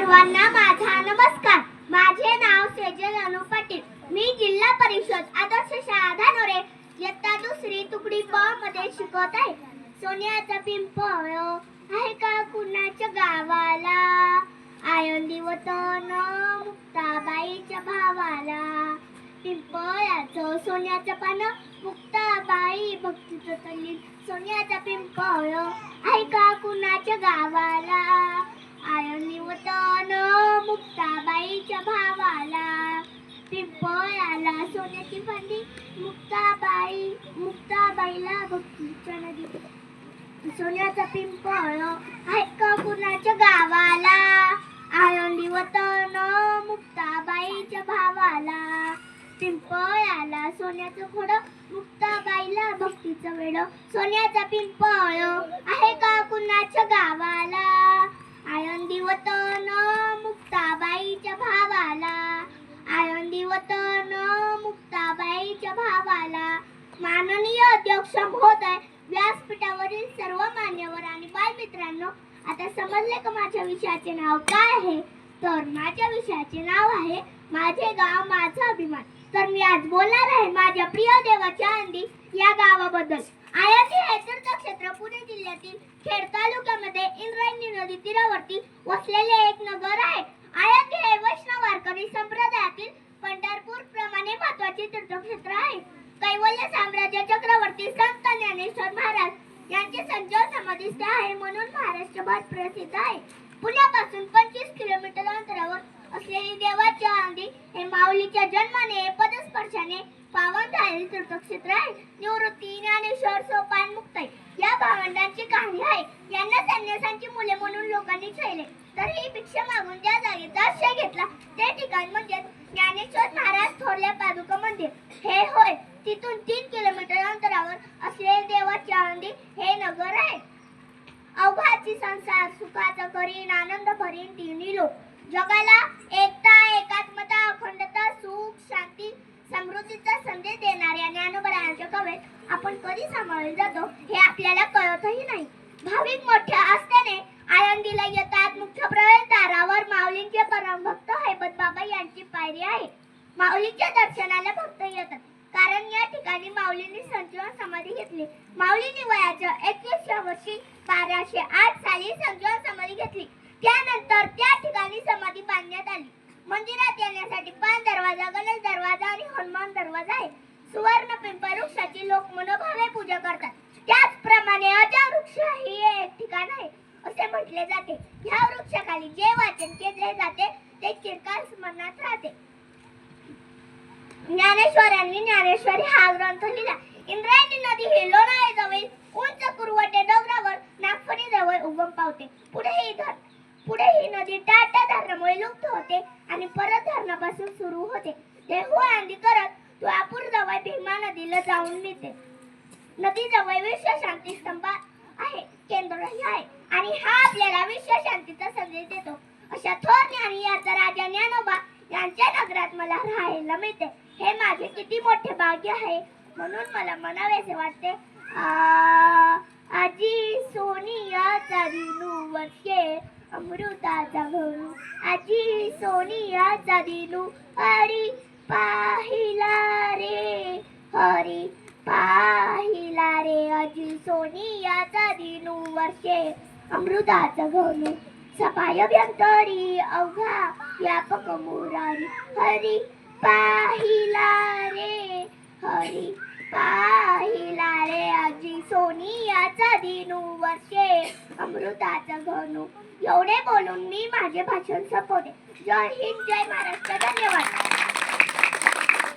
सर्वांना माझा नमस्कार. माझे नाव सेजल अनु पाटील. मी जिल्हा परिषद आदर्श शाळा धानोरे. इयत्ता दुसरी तुकडी ब मध्ये शिकवत आहे. सोन्याचा पिंप आहे का कुणाच्या गावाला? आयंदी वतन मुक्ताबाईच्या भावाला. पिंपळाचं सोन्याचं पान मुक्ताबाई भक्तीचं तल्लीन. सोन्याचा पिंपळ आहे का कुणाच्या गावाला? आयनी मुक्ताबाईच्या भावाला. पिंपळाला सोन्याची फांदी मुक्ताबाई मुक्ताबाईला भक्तीच्या नदी सोन्याचा पिंपळ आहे का कुणाच्या गावाला? आळंदी वतन मुक्ताबाईच्या भावाला. पिंपळाला सोन्याचं खोड मुक्ताबाईला भक्तीचं वेळ सोन्याचा पिंपळ आहे का कुणाच्या गावाला? वतन मुक्ताबाईच्या भावाला आळंदी वतन मुक्ताबाईच्या भावाला. माननीय अध्यक्ष महोदय व्यासपीठावरील सर्व मान्यवर आणि बालमित्रांनो आता समजले का माझ्या विषयाचे नाव काय आहे? तर माझ्या विषयाचे नाव आहे माझे गाव माझा अभिमान. तर मी आज बोलणार आहे माझ्या प्रिय देवाच्या अंदी या गावाबद्दल. आयाती हे क्षेत्र पुणे जिल्ह्यातील खेड तालुक्यामध्ये इंद्रायणी नदी तीरावरती वसलेले एक नगर आहे. आयाती हे वैष्णव वारकरी संप्रदायातील पंढरपूर प्रमाणे महत्त्वाचे तीर्थक्षेत्र आहे. कैवल्य साम्राज्य चक्रवर्ती संत ज्ञानेश्वर महाराज यांचे संजय समाधी आहे म्हणून महाराष्ट्रभर प्रसिद्ध आहे. पुण्यापासून पंचवीस किलोमीटर अंतरावर असलेली देवाची आंधी हे माऊलीच्या जन्माने पदस्पर्शाने पावन झालेले तीर्थक्षेत्र आहे. निवृत्ती ज्ञानेश्वर सोपान मुक्ताई या भावंडांची कहाणी आहे यांना संन्यासांची मुले म्हणून लोकांनी छळले तर ही भिक्षा मागून ज्या जागेचा आश्रय घेतला ते ठिकाण म्हणजे ज्ञानेश्वर महाराज थोरल्या पादुका मंदिर. हे होय तिथून तीन किलोमीटर अंतरावर असलेले देवाची आळंदी हे नगर आहे. अवघाची संसार सुखाचा करीन आनंद भरीन तिन्ही लोक. जगाला एकता एकात्मता अखंडता सुख शांती समृद्धीचा संदेश देणाऱ्या ज्ञानोबरायांच्या कवेत आपण कधी सांभाळले जातो हे आपल्याला कळतही नाही. भाविक मोठ्या असल्याने आळंदीला येत माऊलीच्या दर्शनाला भक्त येतात. कारण या ठिकाणी माऊलींनी संजीवन समाधी घेतली. माऊलींनी वयाच्या एकवीसव्या वर्षी बाराशे आठ साली संजीवन समाधी घेतली. त्यानंतर त्या ठिकाणी समाधी बांधण्यात आली. मंदिरात येण्यासाठी पान दरवाजा गणेश दरवाजा आणि हनुमान दरवाजा आहे. सुवर्ण पिंपळ वृक्षाची लोक मनोभावे पूजा करतात. त्याचप्रमाणे अजा वृक्ष ही एक ठिकाण आहे. असे म्हटले जाते. ह्या वृक्षाखाली जे वाचन केले जाते ते चिरकाल स्मरणात राहते. ज्ञानेश्वरांनी ज्ञानेश्वरी हा ग्रंथ लिहिला. इंद्रायणी नदी ही लोणावळ्याजवळ उंच कुरवटे डोंगरावर नागपुरी जवळ उगम पावते. पुढे ही धर पुढे ही नदी टाटा धरणामुळे लुप्त होते आणि परत धरणापासून सुरू होते. देहू आंधी करत तुळापूर जवळ भीमा नदीला जाऊन मिळते. नदीजवळ विश्व शांती स्तंभ आहे केंद्रही आहे आणि हा आपल्याला विश्व शांतीचा संदेश देतो. अशा थोर ज्ञानी याचा राहायला मिळते हे माझे किती मोठे भाग्य आहे. म्हणून मला म्हणावेसे वाटते आजी सोनिया दिनू वर्षे अमृताचा घरू आजी सोनिया दिनू हरी पाहिला रे हरी पाहिला रे. आजी सोनिया दिनू वर्षे अमृताचा घरू सपाय व्यंतरी अवघा व्यापक मुरारी. हरी पाहिला रे हरी पाहिला रे. आजी सोनियाचा दिनू वर्षे अमृताचं घनू. एवढे बोलून मी माझे भाषण संपवते. जय हिंद जय महाराष्ट्र. धन्यवाद.